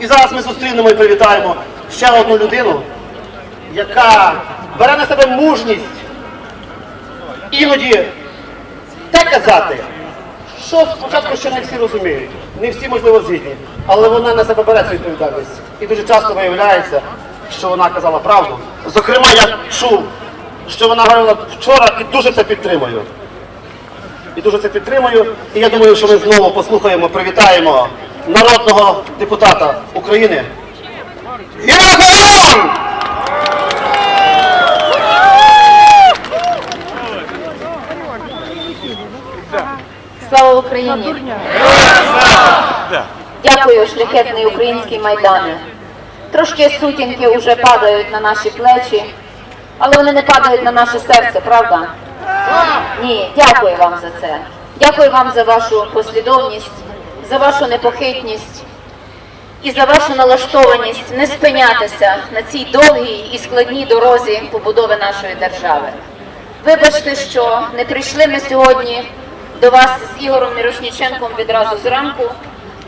І зараз ми зустрінемо і привітаємо ще одну людину, яка бере на себе мужність іноді те казати, що спочатку ще не всі розуміють, не всі, можливо, згідні, але вона на себе бере цю відповідальність. І дуже часто виявляється, що вона казала правду. Зокрема, я чув, що вона говорила вчора і дуже це підтримую. І дуже це підтримую. І я думаю, що ми знову послухаємо, привітаємо народного депутата України. Євген! Слава Україні! Дякую, шляхетний український майдане. Трошки сутінки вже падають на наші плечі, але вони не падають на наше серце, правда? Ні, дякую вам за це. Дякую вам за вашу послідовність, за вашу непохитність і за вашу налаштованість не спинятися на цій довгій і складній дорозі побудови нашої держави. Вибачте, що не прийшли ми сьогодні до вас з Ігорем Мірошніченком відразу зранку,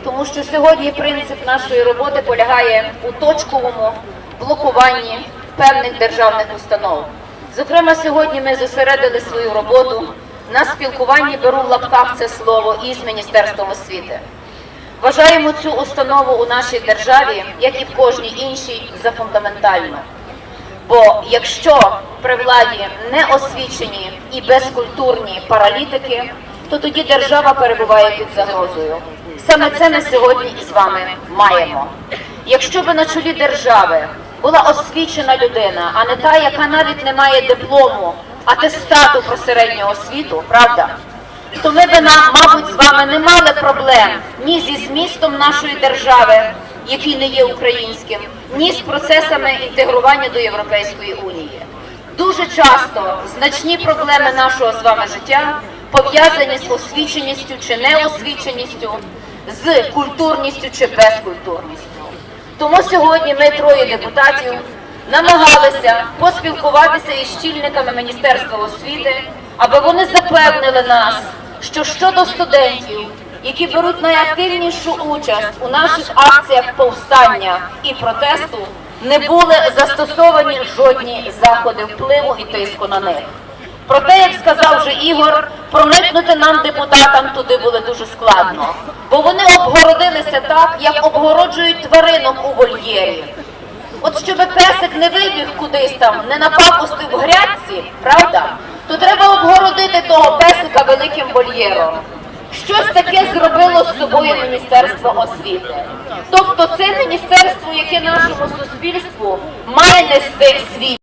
тому що сьогодні принцип нашої роботи полягає у точковому блокуванні певних державних установ. Зокрема, сьогодні ми зосередили свою роботу на спілкуванні беру в лапках це слово із Міністерством освіти. Вважаємо цю установу у нашій державі, як і в кожній іншій, за фундаментальну. Бо якщо при владі не освічені і безкультурні паралітики, то тоді держава перебуває під загрозою. Саме це ми сьогодні із вами маємо. Якщо би на чолі держави була освічена людина, а не та, яка навіть не має диплому, атестату про середню освіту, правда? То ми би нам, мабуть, з вами не мали проблем ні зі змістом нашої держави, який не є українським, ні з процесами інтегрування до Європейської унії. Дуже часто значні проблеми нашого з вами життя пов'язані з освіченістю чи неосвіченістю, з культурністю чи безкультурністю. Тому сьогодні ми троє депутатів намагалися поспілкуватися із чільниками Міністерства освіти, аби вони запевнили нас, що щодо студентів, які беруть найактивнішу участь у наших акціях повстання і протесту, не були застосовані жодні заходи впливу і тиску на них. Проте, як сказав вже Ігор, проникнути нам, депутатам, туди було дуже складно, бо вони обгородилися так, як обгороджують тваринок у вольєрі. От щоб песик не вибіг кудись там, не напакостив в грядці, правда, то треба обгородити того вольєром. Щось таке зробило з собою Міністерство освіти. Тобто це міністерство, яке нашому суспільству має нести свій.